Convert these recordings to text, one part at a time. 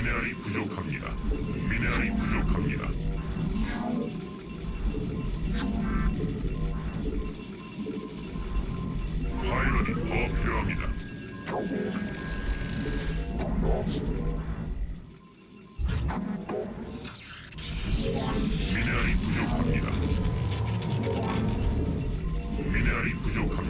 미네랄이 부족합니다. 미네랄이 부족합니다. 파일럿이 더 필요합니다. 미네랄이 부족합니다. 미네랄이 부족합니다.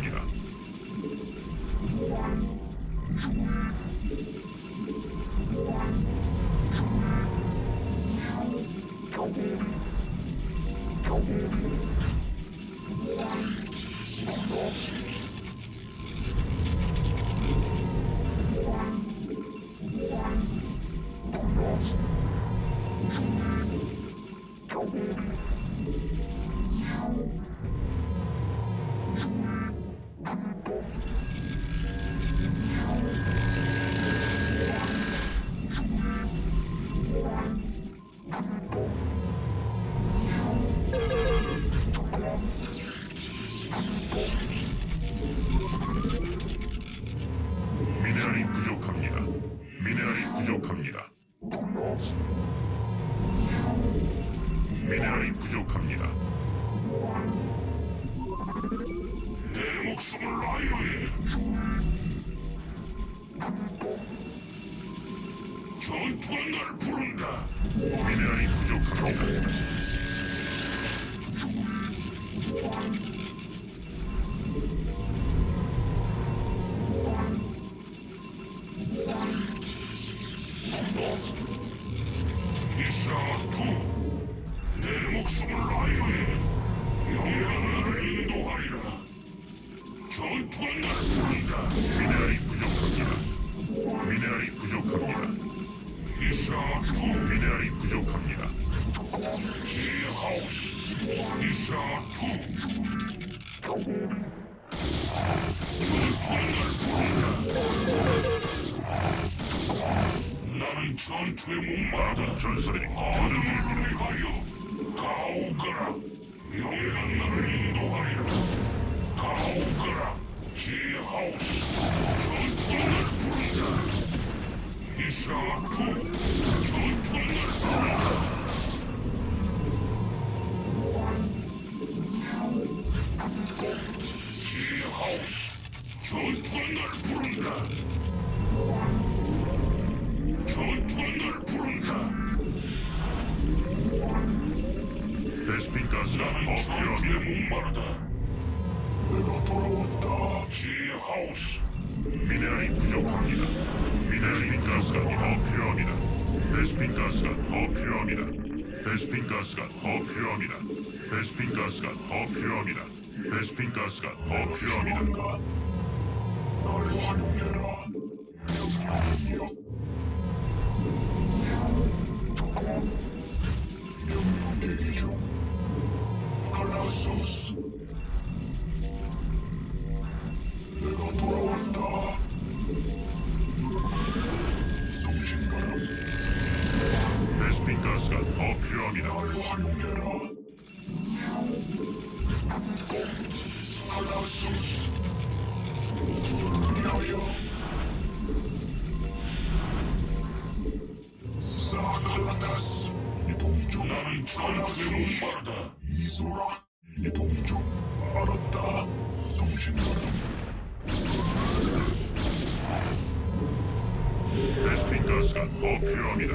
미네랄이 부족합니다. 미네랄이 부족합니다. 미네랄이 부족합니다. 내 목숨을 라이오에 전투가 날 부른다. 미네랄이 부족합니다. 미션 2. 내 목숨을 아이오에 영원을 인도하리라. 전투가 날 부른다. 미네랄이 부족합니다. 미네랄이 부족합니다. 미션 2. 미네랄이 부족합니다. 지하우스 미션 2. 전투에 목마르다. 전설이 저주를 위하여 더 필요해 목마르다. 내가 돌아왔다. 지 하우스. 미네랄이 부족합니다. 미네랄이 가스가 더 필요합니다. 베스핀 가스가 더 필요합니다. 베스핀 가스가 더 필요합니다. 베스핀 가스가 더 필요합니다. 베스핀 가스가 더 필요합니다. 나를 활용해라. 나를 활용해라. 칼라소스. 목숨을 위하여. 사칼라타스. 이동 중. 나는 전투에 목마르다. 이소라. 이동 중. 알았다. 송신바람. 베스핀 가스가 더 필요합니다.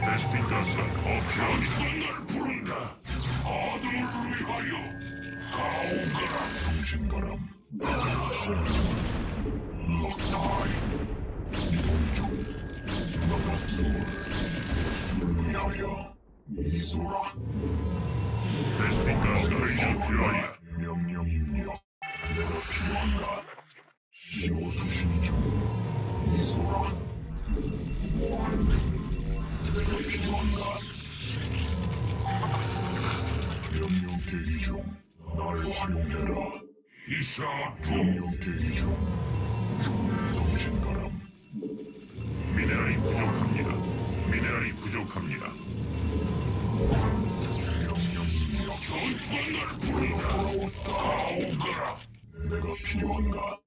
베스틴 가스가 더 필요합니다. 날 부른다. 아들을 위하여 가오거라. 성신바람. 실행 중. 럭다이. 이동 중. 나박솔. 수를 위하여. 이소라. 베스틴 가스가 더 필요합니다. 명령 입력. 내가 필요한가? 신호 수신 중. 이소라. 명령 대기 중. 날 활용해라. 이샤투 명령 대기 중. 성신바람. 미네랄이 부족합니다. 미네랄이 부족합니다. 전투가 날 부른다. 돌아왔다. 가오거라. 내가 필요한가?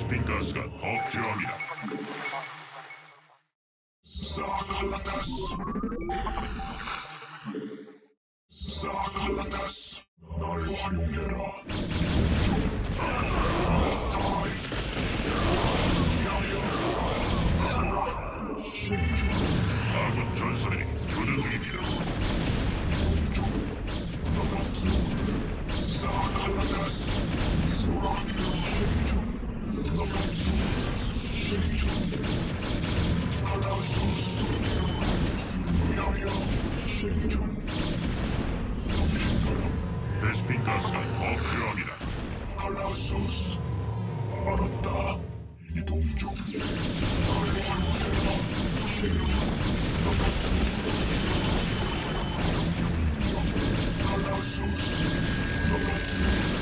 베스틴 가스가 더 필요합니다. 사칼라타스. 사칼라타스. 날 활용해라. 아군 전설이 교전 중입니다. 가스가 더 필요합니다. 칼라소스. 알았다. 이동 중. 신중. 나박수. 명령입니다. 칼라소스. 나박수.